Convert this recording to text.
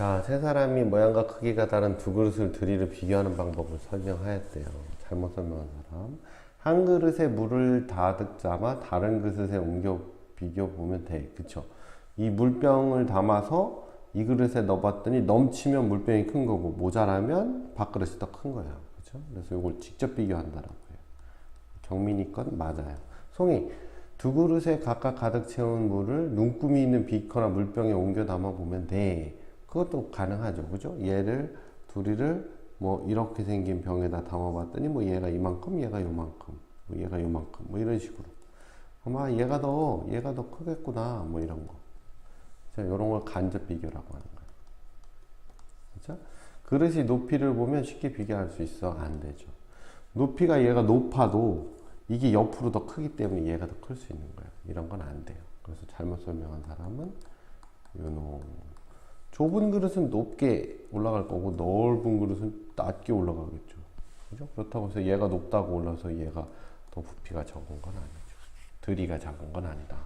자, 세 사람이 모양과 크기가 다른 두 그릇을 들이를 비교하는 방법을 설명하였대요. 잘못 설명한 사람. 한 그릇에 물을 가득 담아 다른 그릇에 옮겨 비교 보면 돼. 그쵸? 이 물병을 담아서 이 그릇에 넣어봤더니 넘치면 물병이 큰 거고 모자라면 밥그릇이 더 큰 거야. 그쵸? 그래서 이걸 직접 비교한다라고 해요. 경민이 건 맞아요. 송이 두 그릇에 각각 가득 채운 물을 눈금이 있는 비커나 물병에 옮겨 담아 보면 돼. 그것도 가능하죠. 그죠? 얘를 둘이를 뭐 이렇게 생긴 병에다 담아봤더니 뭐 얘가 이만큼 얘가 요만큼 뭐 얘가 요만큼 뭐 이런 식으로 아마 얘가 더 얘가 더 크겠구나 뭐 이런 거. 자, 이런 걸 간접 비교라고 하는 거예요. 그죠? 그릇이 높이를 보면 쉽게 비교할 수 있어? 안 되죠. 높이가 얘가 높아도 이게 옆으로 더 크기 때문에 얘가 더 클 수 있는 거예요. 이런 건 안 돼요. 그래서 잘못 설명한 사람은 요놈. 좁은 그릇은 높게 올라갈 거고 넓은 그릇은 낮게 올라가겠죠. 그죠? 그렇다고 해서 얘가 높다고 올라서 얘가 더 부피가 적은 건 아니죠. 들이가 작은 건 아니다.